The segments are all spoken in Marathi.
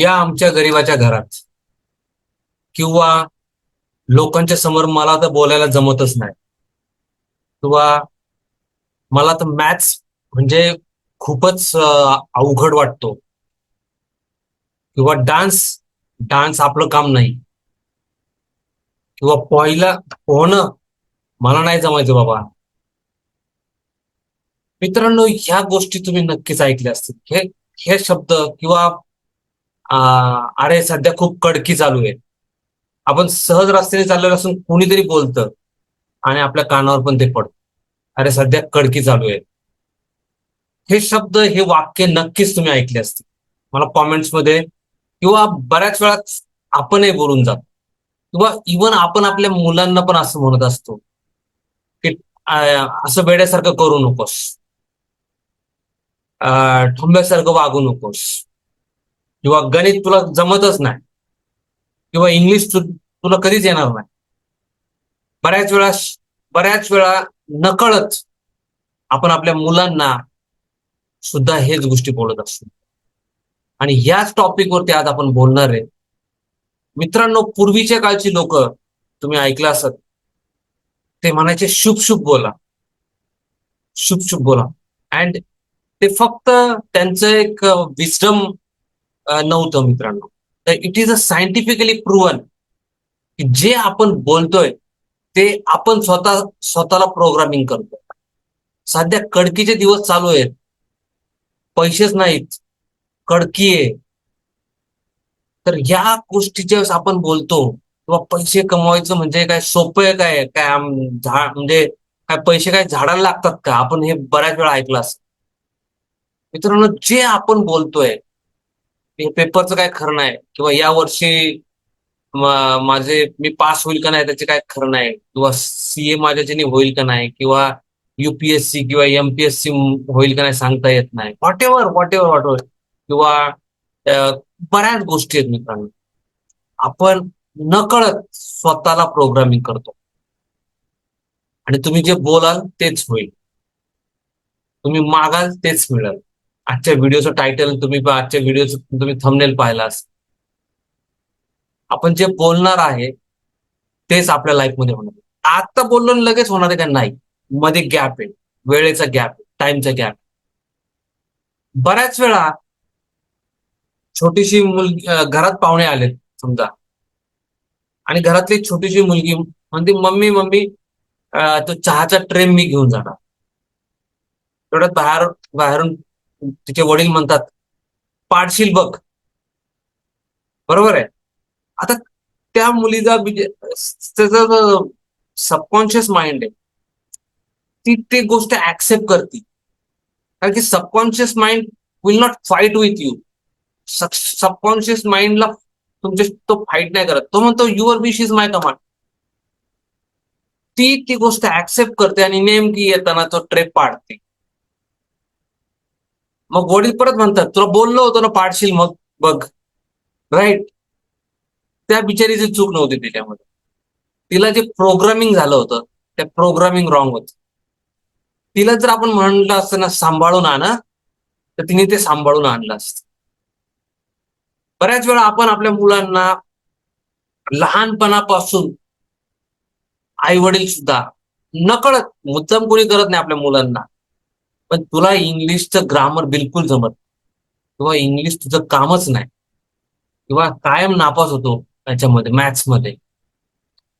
या आमच्या गरीबाच्या घरात. किंवा लोकांच्या समोर मला तर बोलायला जमतच नाही. किंवा मला तर मॅथ्स म्हणजे खूपच अवघड वाटतो. किंवा डान्स डान्स आपलं काम नाही. किंवा पहिला पोहणं मला नाही जमायचं बाबा. मित्रांनो ह्या गोष्टी तुम्ही नक्कीच ऐकल्या असतील. हे हे शब्द किंवा अरे सध्या खूप कडकी चालू आहे. आपण सहज रस्त्याने चाललेलो असून कुणीतरी बोलतं आणि आपल्या कानावर पण ते पडत. अरे सध्या कडकी चालू आहे. हे शब्द हे वाक्य नक्कीच तुम्ही ऐकले असतील. मला कॉमेंट्समध्ये किंवा बऱ्याच वेळा आपणही बोलून जातो. किंवा इवन आपण आपल्या मुलांना पण असं म्हणत असतो की असं वेड्यासारखं करू नकोस. ठोंब्यासारखं वागू नकोस. किंवा गणित तुला जमतच नाही. किंवा इंग्लिश तु, तुला कधीच येणार नाही. बऱ्याच वेळा बऱ्याच वेळा नकळत आपण आपल्या मुलांना सुद्धा हेच गोष्टी बोलत असतो. आणि ह्याच टॉपिकवरती आज आपण बोलणार आहे. मित्रांनो पूर्वीच्या काळची लोक तुम्ही ऐकलं असत ते म्हणायचे शुभ शुभ बोला. शुभ शुभ बोला. अँड ते फक्त त्यांचं एक विस्डम नव्हतं मित्रांनो. तर it is a scientifically proven की जे आपण बोलतोय ते आपण स्वतः स्वतःला प्रोग्रामिंग करतो सध्या कडकीचे दिवस चालू आहेत. पैसेच नाहीत. कडकी आहे. तर ह्या गोष्टीच्या वेळेस आपण बोलतो किंवा पैसे कमवायचं म्हणजे काय सोपं आहे काय? काय झाड झा म्हणजे काय पैसे काय झाडाला लागतात का? आपण हे बऱ्याच वेळा ऐकलं असत मित्रांनो जे आपण बोलतोय हे पेपरचं काय खरं नाही. किंवा या वर्षी माझे मी पास होईल का नाही त्याचे काय खरं नाही. किंवा सीए माझ्याच्याने होईल का नाही. किंवा युपीएससी किंवा एमपीएससी होईल का नाही सांगता येत नाही. Whatever whatever whatever किंवा बऱ्याच गोष्टी आहेत मित्रांनो. आपण नकळत स्वतःला प्रोग्रामिंग करतो. आणि तुम्ही जे बोलाल तेच होईल. तुम्ही मागाल तेच मिळेल. आजच्या व्हिडिओचं टायटल तुम्ही आजच्या व्हिडिओचं तुम्ही थंबनेल पाहिलास. आपण जे बोलणार आहे तेच आपल्या लाईफमध्ये होणार. आहे. आता बोललो लगेच होणार आहे का नाही? मध्ये गॅप आहे. वेळेचा गॅप आहे. टाइमचा गॅप बऱ्याच वेळा छोटीशी मुलगी घरात पाहुणे आले समजा. आणि घरातली छोटीशी मुलगी म्हणते मम्मी मम्मी तो चहाचा ट्रेन मी घेऊन जाणार. तेवढ्यात बाहेर बाहेरून तिचे वडील म्हणतात पाडशील बघ. बरोबर आहे? आता त्या मुलीचा त्याचा सबकॉन्शियस माइंड आहे ती ती गोष्ट ऍक्सेप्ट करते. कारण की subconscious mind will not fight with you subconscious माइंडला तुमचे तो फाईट नाही करत. तो म्हणतो your wish is my command ती ती गोष्ट ऍक्सेप्ट करते आणि नेमकी येताना तो ट्रेप पाडते. मग वडील परत म्हणतात तुला बोललो होतो ना पाडशील मग बघ. राईट त्या बिचारीची चूक नव्हती तिच्यामध्ये. तिला जे प्रोग्रामिंग झालं होतं त्या प्रोग्रामिंग रॉंग होत. तिला जर आपण म्हणलं असतं ना सांभाळून आणा तर तिने ते सांभाळून आणलं असतं. बऱ्याच वेळा आपण आपल्या मुलांना लहानपणापासून आई वडील सुद्धा नकळत मुद्दाम कोणी करत नाही आपल्या मुलांना. पण तुला इंग्लिशचं ग्रामर बिलकुल जमत किंवा इंग्लिश तुझं कामच नाही. किंवा कायम नापास होतो त्याच्यामध्ये मॅथ्समध्ये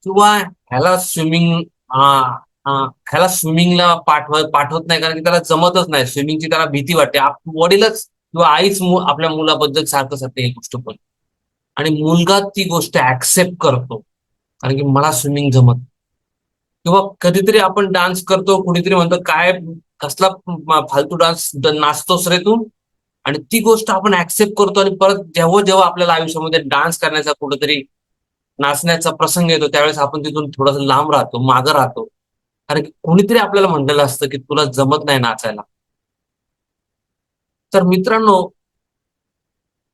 किंवा ह्याला स्विमिंग ह्याला स्विमिंगला पाठव पाठवत नाही कारण की त्याला जमतच नाही. स्विमिंगची त्याला भीती वाटते. वडीलच किंवा आईच मु- आपल्या मुलाबद्दल सारखं सारखं ही गोष्ट पण आणि मुलगा ती गोष्ट ऍक्सेप्ट करतो. कारण की मला स्विमिंग जमत किंवा कधीतरी आपण डान्स करतो कुणीतरी म्हणतो काय कसला फालतू डान्स नाचतोस रे तू? आणि ती गोष्ट आपण ऍक्सेप्ट करतो आणि परत जेव्हा जेव्हा आपल्याला आयुष्यामध्ये डान्स करण्याचा कुठेतरी नाचण्याचा प्रसंग येतो त्यावेळेस आपण तिथून थोडस लांब राहतो मागं राहतो. कारण की कोणीतरी आपल्याला म्हणलेलं असतं की तुला जमत नाही नाचायला. तर मित्रांनो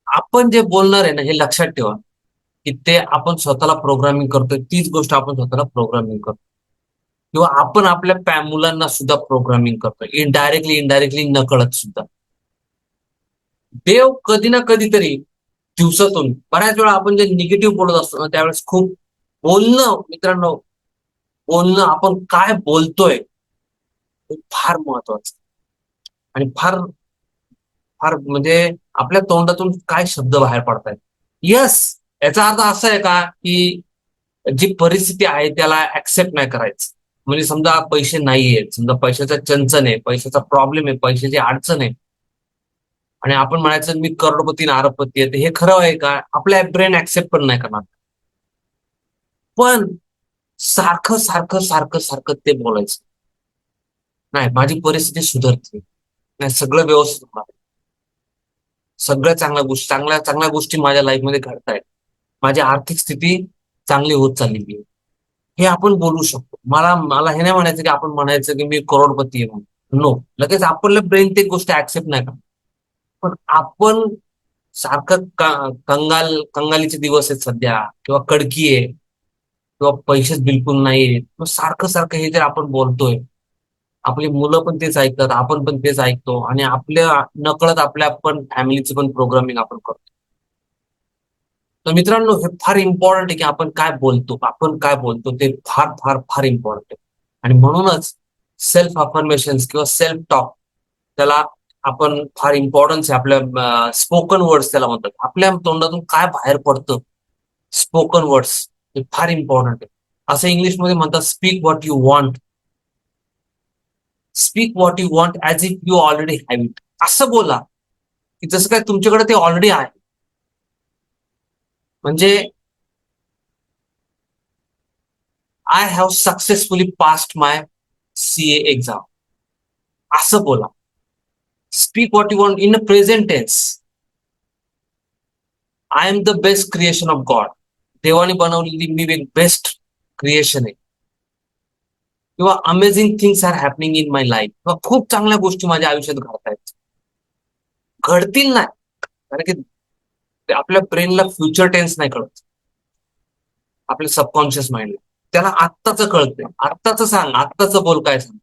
आपण जे बोलणार आहे ना हे लक्षात ठेवा की ते आपण स्वतःला प्रोग्रामिंग करतोय तीच गोष्ट आपण स्वतःला प्रोग्रामिंग करतो किंवा आपण आपल्या पॅ- मुलांना सुद्धा प्रोग्रामिंग करतोय. इनडायरेक्टली इनडायरेक्टली नकळत सुद्धा. देव कधी ना कधीतरी दिवसातून बऱ्याच वेळा आपण जे निगेटिव्ह बोलत असतो ना त्यावेळेस खूप बोलणं मित्रांनो बोलणं आपण काय बोलतोय हे फार महत्वाचं. आणि फार फार म्हणजे आपल्या तोंडातून काय शब्द बाहेर पडतायत. यस याचा अर्थ असा आहे का की जी परिस्थिती आहे त्याला ऍक्सेप्ट नाही करायचं. म्हणजे समजा पैसे नाहीयेत समजा पैशाचा चंचन आहे पैशाचा प्रॉब्लेम आहे पैशाची अडचण आहे. आणि आपण म्हणायचं मी करोडपती आणि अरबपती आहे हे खरं आहे का? आपल्या ब्रेन ऍक्सेप्ट पण नाही करणार. पण सारखं सारखं सारखं सारखं ते बोलायचं. नाही माझी परिस्थिती सुधारते. नाही सगळं व्यवस्थित होणार. सगळ्या चांगल्या गोष्टी चांगल्या चांगल्या गोष्टी माझ्या लाईफमध्ये घडतायत. माझी आर्थिक स्थिती चांगली होत चाललेली आहे. हे आपण बोलू शकतो. मला मला हे नाही म्हणायचं की आपण म्हणायचं की मी करोडपती आहे म्हणून. नो लगेच आपल्या ब्रेन ते गोष्ट ऍक्सेप्ट नाही का पण आपण सारखं कंगाल कंगालीचे दिवस आहेत सध्या. किंवा कडकी आहे. किंवा पैसेच बिलकुल नाही मग सारखं सारखं हे जर आपण बोलतोय आपली मुलं पण तेच ऐकतात आपण पण तेच ऐकतो आणि आपल्या नकळत आपल्या पण फॅमिलीचं पण प्रोग्रामिंग आपण करतो. तर मित्रांनो हे फार इम्पॉर्टंट आहे की आपण काय बोलतो आपण काय बोलतो ते फार फार फार इम्पॉर्टंट आहे. आणि म्हणूनच सेल्फ अफर्मेशन किंवा सेल्फ टॉक त्याला आपण फार इम्पॉर्टन्स आहे. आपल्या स्पोकन वर्ड्स त्याला म्हणतात. आपल्या तोंडातून काय बाहेर पडतं स्पोकन वर्ड्स हे फार इम्पॉर्टंट आहे. असं इंग्लिशमध्ये म्हणतात speak what you want speak what you want as if you already have it असं बोला की जसं काय तुमच्याकडे ते ऑलरेडी आहे. म्हणजे I have successfully past my C exam असं बोला. Speak what you want in a present tense I am the best creation of God देवाने बनवलेली मी एक बेस्ट क्रिएशन आहे. किंवा amazing things are happening in my life किंवा खूप चांगल्या गोष्टी माझ्या आयुष्यात घडत आहेत घडतील नाही. कारण की ते आपल्या ब्रेनला फ्युचर टेन्स नाही कळत. आपल्या सबकॉन्शियस माइंडला त्याला आत्ताच कळतंय आत्ताच सांग आत्ताच बोल काय सांग.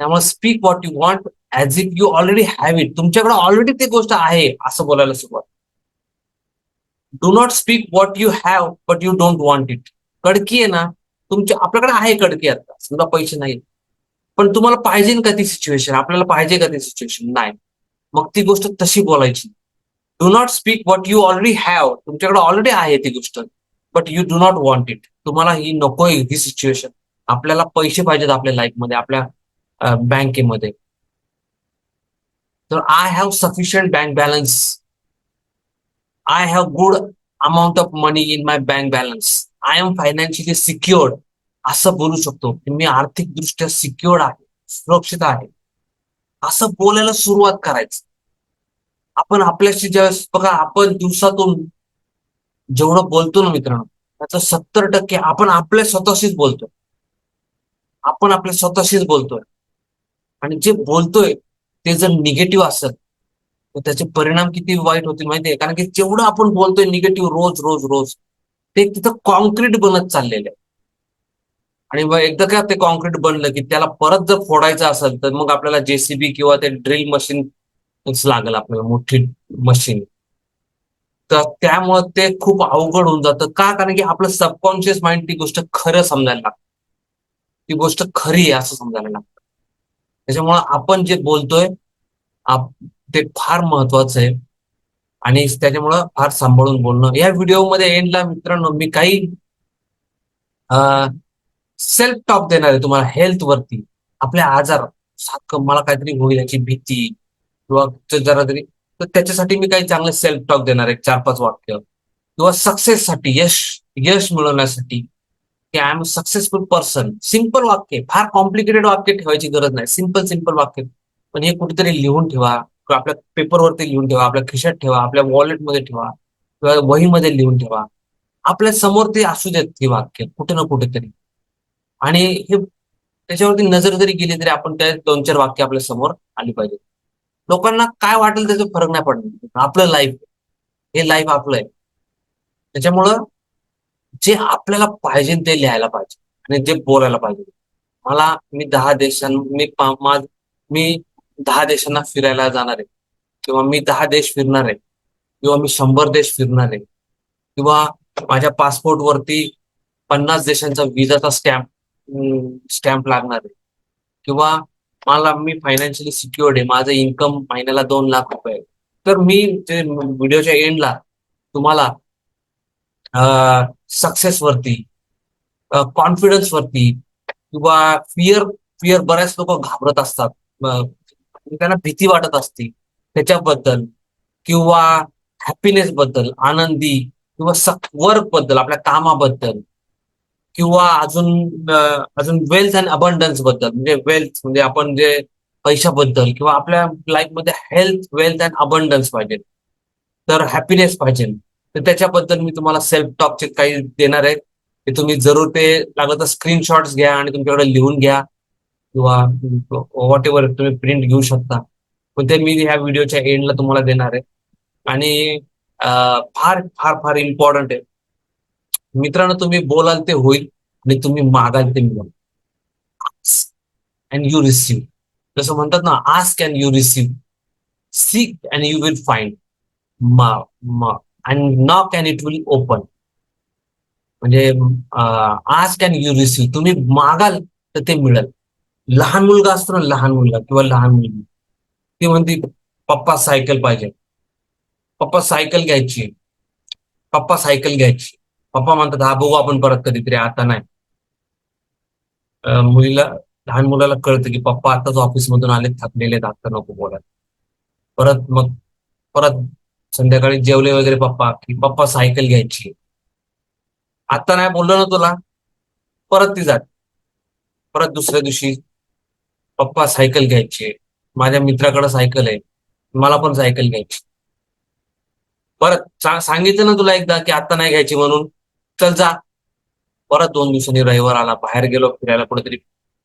त्यामुळे speak what you want as if you already have it तुमच्याकडे ऑलरेडी ती गोष्ट आहे असं बोलायला सुरुवात. Do not speak what you have but you don't want it कडकी आहे ना तुमच्या आपल्याकडे आहे कडकी आता. समजा पैसे नाही. पण तुम्हाला पाहिजे का ती सिच्युएशन आपल्याला पाहिजे का ती सिच्युएशन नाही. मग ती गोष्ट तशी बोलायची. Do not speak what you already have तुमच्याकडे ऑलरेडी आहे ती गोष्ट. But you do not want it तुम्हाला ही नकोय ही सिच्युएशन आपल्याला पैसे पाहिजेत आपल्या लाईफमध्ये आपल्या बँकेमध्ये तर I have sufficient bank balance I have good amount of money in my bank balance I am financially secured असं बोलू शकतो की मी आर्थिकदृष्ट्या सिक्युअर्ड आहे सुरक्षित आहे. असं बोलायला सुरुवात करायचं. आपण आपल्याशी ज्यावेळेस बघा आपण दिवसातून जेवढं बोलतो ना मित्रांनो त्याचं सत्तर टक्के आपण आपल्या स्वतःशीच बोलतोय. आपण आपल्या स्वतःशीच बोलतोय. आणि जे बोलतोय ते जर निगेटिव्ह असेल तर त्याचे परिणाम किती वाईट होतील माहितीये? कारण की जेवढं आपण बोलतोय निगेटिव्ह रोज रोज रोज ते तिथं कॉन्क्रीट बनत चाललेलं आहे. आणि मग एकदा का ते कॉन्क्रीट बनलं की त्याला परत जर फोडायचं असेल तर मग आपल्याला जेसीबी किंवा ते ड्रिल मशीन लागेल आपल्याला मोठी मशीन तर त्यामुळे ते खूप अवघड होऊन जातं. का? कारण की आपलं सबकॉन्शियस माइंड ती गोष्ट खरं समजायला लागतं. ती गोष्ट खरी आहे असं समजायला लागतं. त्याच्यामुळं आपण जे बोलतोय ते फार महत्वाचं आहे. आणि त्याच्यामुळं फार सांभाळून बोलणं. या व्हिडिओमध्ये एंडला मित्रांनो मी काही सेल्फ टॉक देणार आहे तुम्हाला. हेल्थ वरती. आपल्या आजार सारखं मला काहीतरी होईल याची भीती. किंवा जरा तरी तर त्याच्यासाठी मी काही चांगले सेल्फ टॉक देणार आहे चार पाच वाक्य. किंवा सक्सेससाठी यश यश मिळवण्यासाठी की I am successful person simple वाक्य फार कॉम्प्लिकेटेड वाक्य ठेवायची गरज नाही. सिंपल सिंपल वाक्य. पण हे कुठेतरी लिहून ठेवा किंवा आपल्या पेपरवरती लिहून ठेवा आपल्या खिशात ठेवा आपल्या वॉलेटमध्ये ठेवा किंवा वहीमध्ये लिहून ठेवा. आपल्यासमोर ते असू देत ती वाक्य कुठे ना कुठेतरी. आणि हे त्याच्यावरती नजर जरी गेली तरी आपण त्या दोन चार वाक्य आपल्यासमोर आली पाहिजेत. लोकांना काय वाटेल त्याचा फरक नाही पडणार. आपलं लाईफ हे लाईफ आपलं आहे. त्याच्यामुळं जे आपल्याला पाहिजे ते लिहायला पाहिजे. आणि ते बोलायला पाहिजे. मला मी दहा देशां मी मी दहा देशांना फिरायला जाणार आहे. किंवा मी दहा देश फिरणार आहे. किंवा मी शंभर देश फिरणार आहे. किंवा माझ्या पासपोर्ट वरती पन्नास देशांचा विजाचा स्टॅम्प स्टॅम्प लागणार आहे. किंवा मला मी फायनान्शियली सिक्युअर्ड आहे. माझं इन्कम महिन्याला दोन लाख रुपये तर मी ते व्हिडिओच्या एंडला तुम्हाला सक्सेस वरती कॉन्फिडन्स वरती किंवा फिअर फिअर बऱ्याच लोक घाबरत असतात. त्यांना भीती वाटत असते. त्याच्याबद्दल किंवा हॅपीनेस बद्दल आनंदी किंवा वर्कबद्दल आपल्या कामाबद्दल. किंवा अजून अजून वेल्थ अँड अबंडन्सबद्दल म्हणजे वेल्थ म्हणजे आपण जे पैशाबद्दल किंवा आपल्या लाईफमध्ये हेल्थ वेल्थ अँड अबंडन्स पाहिजे. तर हॅपीनेस पाहिजे. तर त्याच्याबद्दल मी तुम्हाला सेल्फ टॉकचे काही देणार आहे. ते तुम्ही जरूर ते लागलं तर स्क्रीनशॉट्स घ्या आणि तुमच्याकडे लिहून घ्या. किंवा व्हॉट एव्हर तुम्ही प्रिंट घेऊ शकता. पण ते मी ह्या व्हिडिओच्या एंडला तुम्हाला देणार आहे. आणि फार फार फार इम्पॉर्टंट आहे. मित्रांनो तुम्ही बोलाल ते होईल आणि तुम्ही मागाल ते मिळाल. अँड यू रिसीव जसं म्हणतात ना ask and you receive seek and you will find and knock and it will open म्हणजे आस्क अँड यू रिसीव तुम्ही मागाल तर ते मिळेल. लहान मुलगा असतो ना लहान मुलगा किंवा लहान मुलगी. ती म्हणते पप्पा सायकल पाहिजे. पप्पा सायकल घ्यायची. पप्पा सायकल घ्यायची. पप्पा म्हणतात हा बघू आपण परत कधीतरी आता नाही. मुलीला लहान मुलाला कळतं की पप्पा आताच ऑफिस मधून आले थकलेले आहेत, आता नको बोलायला. परत मग परत संध्याकाळी जेवले वगैरे पप्पा की पप्पा सायकल घ्यायची आता नाही बोललो ना तुला. परत ती जात. परत दुसऱ्या दिवशी पप्पा सायकल घ्यायची माझ्या मित्राकडे सायकल आहे. मला पण सायकल घ्यायची परत सांगितलं ना तुला एकदा की आता नाही घ्यायची म्हणून? चल जा. परत दोन दिवसांनी रविवार आला बाहेर गेलो फिरायला कुठेतरी.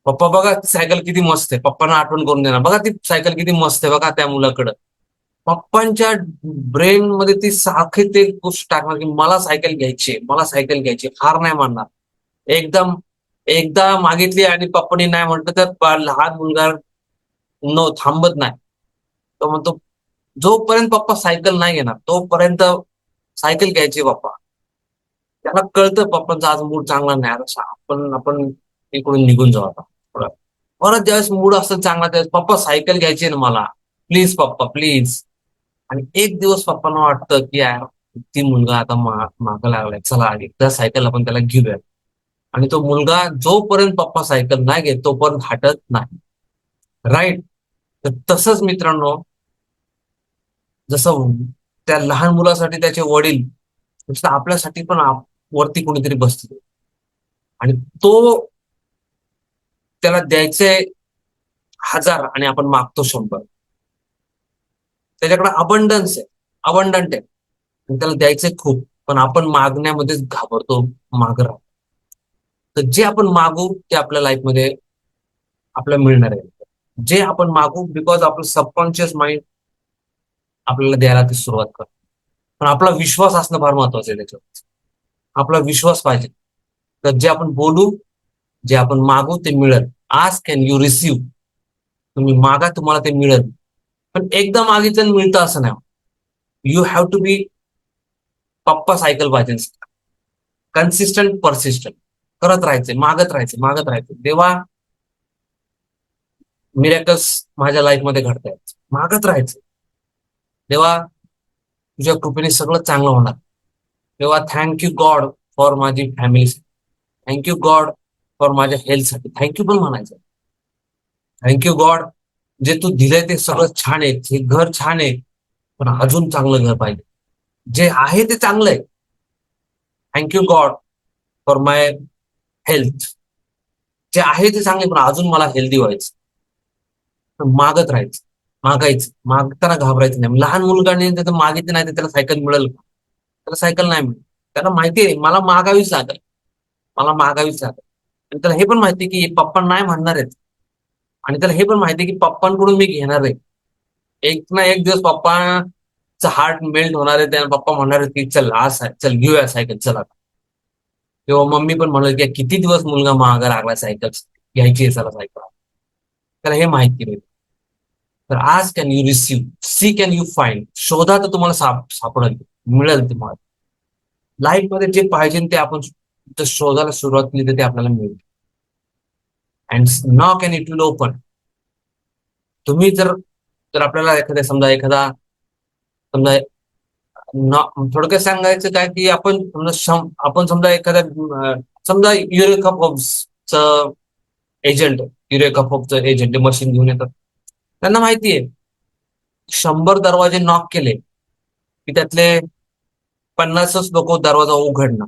पप्पा बघा ती सायकल किती मस्त आहे. पप्पांना आठवण करून देणार. बघा ती सायकल किती मस्त आहे बघा त्या मुलाकडं. पप्पांच्या ब्रेन मध्ये ती सारखी ते गोष्ट टाकणार की मला सायकल घ्यायची मला सायकल घ्यायची हार नाही मानणार. एकदम एकदा मागितली आणि पप्पानी नाही म्हटलं तर लहान मुलगा न थांबत नाही. तो म्हणतो जोपर्यंत पप्पा सायकल नाही घेणार तोपर्यंत सायकल घ्यायची पप्पा. त्याला कळतं पप्पांचा आज मूड चांगला नाही आता आपण आपण इकडून निघून जाऊ आता. थोडं. परत ज्यावेळेस मूड असतो चांगला त्यावेळेस पप्पा सायकल घ्यायची ना मला. प्लीज पप्पा प्लीज. आणि एक दिवस पप्पांना वाटतं की यार ती मुलगा आता माग मागं लागलाय. चला एकदा सायकल आपण त्याला घेऊया. आणि तो मुलगा जोपर्यंत पप्पा सायकल नाही घेत तोपर्यंत हटत नाही. राईट तर तसंच मित्रांनो जसं त्या लहान मुलासाठी त्याचे वडील आपल्यासाठी पण वरती कोणीतरी बसतो. आणि तो त्याला द्यायचे हजार आणि आपण मागतो शंभर. त्याच्याकडे अबंडन्स आहे. अबंडंट आहे. आणि त्याला द्यायचे खूप. पण आपण मागण्यामध्येच घाबरतो माग राहतो. तर जे आपण मागू ते आपल्या लाईफमध्ये आपल्याला मिळणार आहे. जे आपण मागू बिकॉज आपलं सबकॉन्शियस माइंड आपल्याला द्यायला ती सुरुवात करतो. पण आपला विश्वास असणं फार महत्वाचं आहे त्याच्यावर आपला विश्वास पाहिजे. तर जे आपण बोलू जे आपण मागू ते मिळेल. आज कॅन यू रिसीव तुम्ही मागा तुम्हाला ते मिळेल. पण एकदा मागितलं मिळतं असं नाही. यू हॅव टू बी पप्पा सायकल पाहिजे. कन्सिस्टंट परसिस्टंट करत राहायचे मागत राहायचे मागत राहायचे. देवा मिरॅकल्स माझ्या लाईफमध्ये घडतायत. मागत राहायचे. देवा तुझ्या कृपेने सगळं चांगलं होणार. तेव्हा थँक्यू गॉड फॉर माझी family thank you God for माझ्या हेल्थसाठी थँक्यू पण म्हणायचं. थँक्यू गॉड जे तू दिलंय ते सगळं छान आहे. हे घर छान आहे. पण अजून चांगलं घर पाहिजे. जे आहे ते चांगलं आहे. Thank you God for my health जे आहे ते चांगले पण अजून मला हेल्दी व्हायचं. मागत राहायचं. मागायचं. मागताना घाबरायचं नाही. लहान मुलगाने जर मागितलं नाही तर त्याला सायकल मिळेल का? त्याला सायकल नाही मिळत त्याला माहिती आहे मला मागावीच लागेल मला मागावीच लागेल आणि त्याला हे पण माहिती की पप्पा नाही म्हणणार आहेत. आणि त्याला हे पण माहिती की पप्पांकडून मी घेणार आहे. एक ना एक दिवस पप्पाचा हार्ट मेल्ट होणार आहे त्याला पप्पा म्हणणार आहेत की चल आज चल घेऊया सायकल चल आता. किंवा मम्मी पण म्हणत की किती दिवस मुलगा महागा लागला सायकल घ्यायची आहे चला सायकल त्याला हे माहिती नाही तर आज can you receive see can you find शोधा तर तुम्हाला साप सापडेल. मिळेल तुम्हाला लाईफमध्ये जे पाहिजे ते आपण शोधायला सुरुवात केली तर ते आपल्याला मिळेल. And knock can it will open तुम्ही जर तर आपल्याला एखाद्या समजा एखादा समजा थोडक्यात सांगायचं काय की आपण समजा आपण समजा एखाद्या समजा युरेका पॉप्सचं एजंट युरेका पॉपचं एजंट मशीन घेऊन येतात. त्यांना माहिती आहे शंभर दरवाजे नॉक केले की त्यातले पन्नासच लोक दरवाजा उघडणार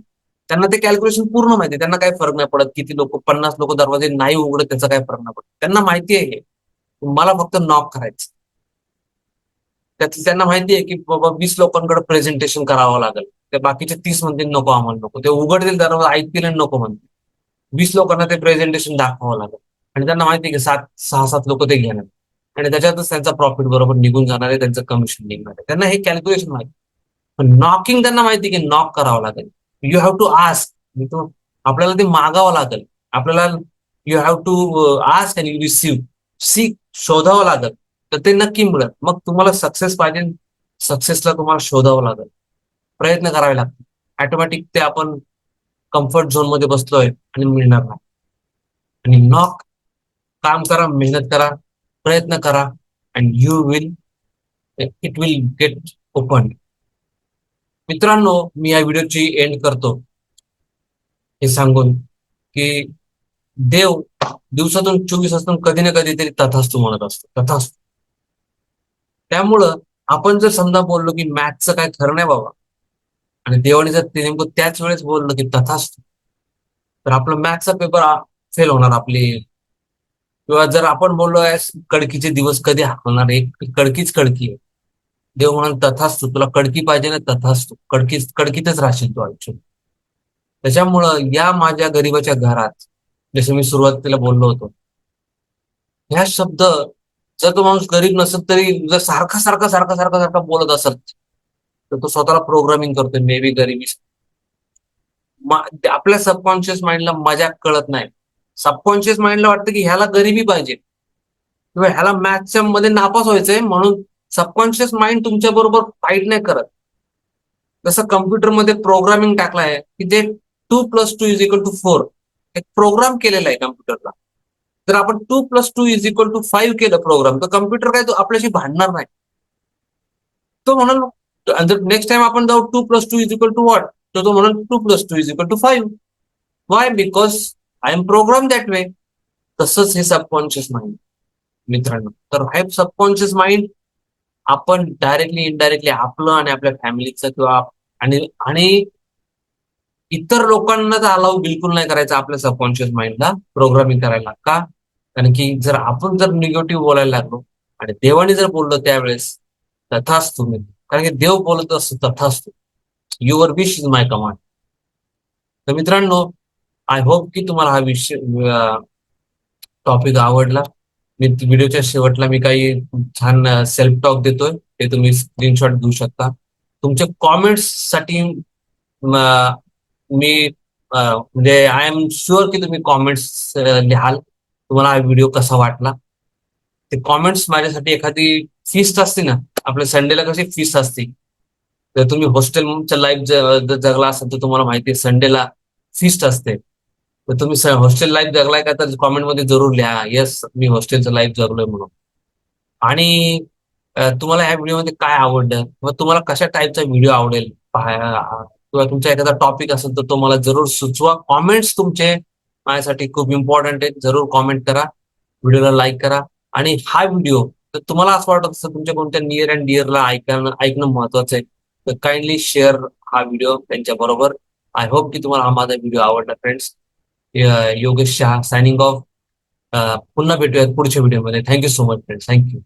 त्यांना ते कॅल्क्युलेशन पूर्ण माहिती आहे. त्यांना काही फरक नाही पडत किती लोक पन्नास लोक दरवाजे नाही उघडत त्याचा काही फरक नाही पडत. त्यांना माहिती आहे. हे. मला फक्त नॉक करायचं. त्यात त्यांना माहिती आहे की बाबा वीस लोकांकडे प्रेझेंटेशन करावं लागेल. ते बाकीचे तीस म्हणतील नको आम्हाला नको. ते उघडतील दरवाजा ऐकतील आणि नको म्हणतील. वीस लोकांना ते प्रेझेंटेशन दाखवावं लागेल. आणि त्यांना माहिती आहे की सात सहा सात लोक ते घेणार. आणि त्याच्यातच त्यांचा प्रॉफिट बरोबर निघून जाणार आहे त्यांचं कमिशन निघणार आहे. त्यांना हे कॅल्क्युलेशन माहिती पण नॉकिंग त्यांना माहिती की नॉक करावं लागेल. यू हॅव टू आस्क आपल्याला ते मागावं लागेल. आपल्याला you have to ask and you receive see शोधावं लागेल. तर ते नक्की मिळत मग तुम्हाला सक्सेस पाहिजे. सक्सेसला तुम्हाला शोधावं लागेल. प्रयत्न करावे लागतील. ऑटोमॅटिक ते आपण कम्फर्ट झोनमध्ये बसलोय आणि मिळणार नाही. आणि नॉक काम करा मेहनत करा. प्रयत्न करा and you will it will get open मित्रांनो मी या व्हिडिओची एंड करतो. हे सांगून की देव दिवसातून चोवीस तासातून कधी ना कधी तरी तथास्तू म्हणत असतो. तथास्तू. त्यामुळं आपण जर समजा बोललो की मॅथचं काय खरं नाही बाबा आणि देवाने जर ते नेमकं त्याच वेळेस बोललं की तथास्तू तर आपलं मॅथचा पेपर फेल होणार आपली किंवा जर आपण बोललो कडकीचे दिवस कधी हाकलणार? एक कडकीच कडकी आहे. देव म्हणाल तथास्तू तुला कडकी पाहिजे ना तथास्तू. कडकी कडकीतच राहशील तू आयुष्य त्याच्यामुळं या माझ्या गरीबाच्या घरात जसं मी सुरुवातीला बोललो होतो ह्या शब्द जर तो माणूस गरीब नसेल तरी जर सारखा सारखा सारखा सारखा सारखा बोलत असेल तर तो स्वतःला प्रोग्रामिंग करतोय मे बी गरिबी आपल्या सबकॉन्शियस माइंडला मजा कळत नाही. सबकॉन्शियस माइंडला वाटतं की ह्याला गरिबी पाहिजे. किंवा ह्याला मॅथच्या मध्ये नापास व्हायचंय म्हणून सबकॉन्शियस माइंड तुमच्या बरोबर फाईट नाही करत. जसं कम्प्युटरमध्ये प्रोग्रामिंग टाकलाय की ते two plus two is equal to four एक प्रोग्राम केलेला आहे कम्प्युटरला जर आपण two plus two is equal to five केलं प्रोग्राम तर कम्प्युटर काय तो आपल्याशी भांडणार नाही. तो म्हणाल जर नेक्स्ट टाइम आपण जाऊ two plus two is equal to what तर तो म्हणाल two plus two is equal to five why because I am program that way तसंच हे सबकॉन्शियस माइंड मित्रांनो तर हे सबकॉन्शियस माइंड आपण डायरेक्टली इनडायरेक्टली आपलं आणि आपल्या फॅमिलीचं किंवा आणि आणि इतर लोकांना तर अलाव बिलकुल नाही करायचं आपल्या सबकॉन्शियस माइंडला प्रोग्रामिंग करायला. का? कारण की जर आपण जर निगेटिव्ह बोलायला लागलो आणि देवाने जर बोललो त्यावेळेस तथाच तुम्ही म्हणजे, कारण की देव बोलत असतो तथाच तू your wish is my command तर मित्रांनो आय होप की तुम्हाला हा विषय टॉपिक आवडला. मी व्हिडिओच्या शेवटला मी काही छान सेल्फ टॉक देतोय. ते तुम्ही स्क्रीनशॉट घेऊ शकता. तुमच्या कॉमेंट्ससाठी मी म्हणजे आय एम शुअर की तुम्ही कॉमेंट्स लिहाल. तुम्हाला हा व्हिडिओ कसा वाटला? ते कॉमेंट्स माझ्यासाठी एखादी फिस्ट असते ना आपल्या संडेला कशी फिस्ट असते. तर तुम्ही हॉस्टेलच्या लाईफ जगला असाल तर तुम्हाला माहिती आहे संडेला फिस्ट असते. तुम्ही हॉस्टेल लाईफ जगलाय का तर कॉमेंटमध्ये जरूर लिहा. येस मी हॉस्टेलचं लाईफ जगलोय म्हणून. आणि तुम्हाला ह्या व्हिडिओमध्ये काय आवडलं? किंवा तुम्हाला कशा टाईपचा व्हिडिओ आवडेल? किंवा तुमचा एखादा टॉपिक असेल तर तो मला जरूर सुचवा. कॉमेंट्स तुमचे माझ्यासाठी खूप इम्पॉर्टंट आहेत. जरूर कॉमेंट करा. व्हिडिओला लाईक करा. आणि हा व्हिडिओ तर तुम्हाला असं वाटत असतं तुमच्या कोणत्या नियर अँड डिअरला ऐकणं ऐकणं महत्वाचं आहे तर काइंडली शेअर हा व्हिडिओ त्यांच्या बरोबर आय होप की तुम्हाला हा माझा व्हिडिओ आवडला friends Yogesh Shah signing off पुन्हा भेटूयात पुढच्या व्हिडिओमध्ये thank you so much friend thank you